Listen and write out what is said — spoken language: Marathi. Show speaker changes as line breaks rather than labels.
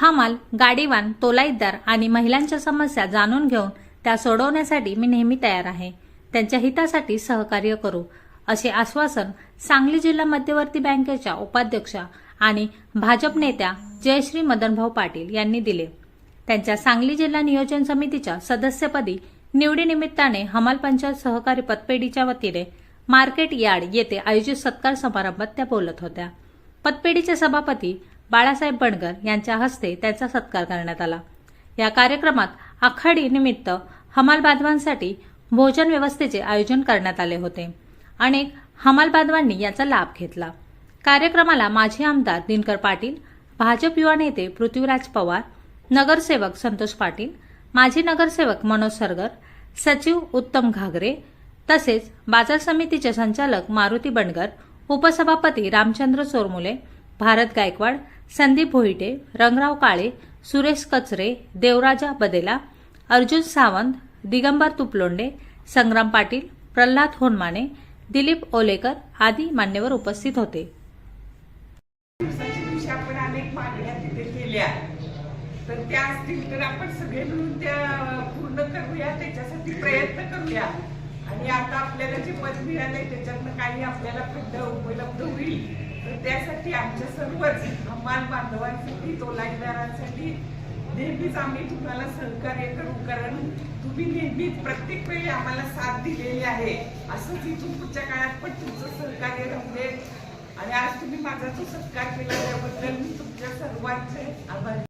हमाल गाडीवान तोलाईदार आणि महिलांच्या समस्या जाणून घेऊन त्या सोडवण्यासाठी मी नेहमी तयार आहे. त्यांच्या हितासाठी सहकार्य करू असे आश्वासन सांगली जिल्हा मध्यवर्ती बँकेच्या उपाध्यक्षा आणि भाजप नेत्या जयश्री मदनभाऊ पाटील यांनी दिले. त्यांच्या सांगली जिल्हा नियोजन समितीच्या सदस्यपदी निवडीनिमित्ताने हमाल पंचायत सहकारी पतपेढीच्या वतीने मार्केट यार्ड येथे आयोजित सत्कार समारंभात त्या बोलत होत्या. पतपेढीचे सभापती बाळासाहेब बणकर यांच्या हस्ते त्यांचा सत्कार करण्यात आला. या कार्यक्रमात आखाडी निमित्त हमाल बांधवांसाठी भोजन व्यवस्थेचे आयोजन करण्यात आले होते. अनेक हमाल बांधवांनी याचा लाभ घेतला. कार्यक्रमाला माजी आमदार दिनकर पाटील भाजप युवा नेते पृथ्वीराज पवार नगरसेवक संतोष पाटील माजी नगरसेवक मनोज सरगर सचिव उत्तम घागरे तसेच बाजार समितीचे संचालक मारुती बंडगर उपसभापती रामचंद्र चोरमुले भारत गायकवाड संदीप भोईटे रंगराव काळे सुरेश कचरे देवराजा बदेला अर्जुन सावंत दिगंबर तुपलोंडे संग्राम पाटील प्रल्हाद होनमाने दिलीप ओलेकर आदी मान्यवर उपस्थित होते.
तर त्या असतील तर आपण सगळे मिळून त्या पूर्ण करूया त्याच्यासाठी प्रयत्न करूया. आणि आता आपल्याला जे पद मिळाले त्याच्यातनं काही आपल्याला फंड उपलब्ध होईल. तर त्यासाठी आमच्या सर्वच हमाल बांधवांसाठी तोलाईदारांसाठी नेहमीच आम्ही तुम्हाला सहकार्य करू. कारण तुम्ही नेहमीच प्रत्येक वेळी आम्हाला साथ दिलेली आहे. असंच इथून पुढच्या काळात पण तुमचं सहकार्य राहू दे आणि आज तुम्ही माझा जो सत्कार केला त्याबद्दल मी तुमच्या सर्वांचे आभार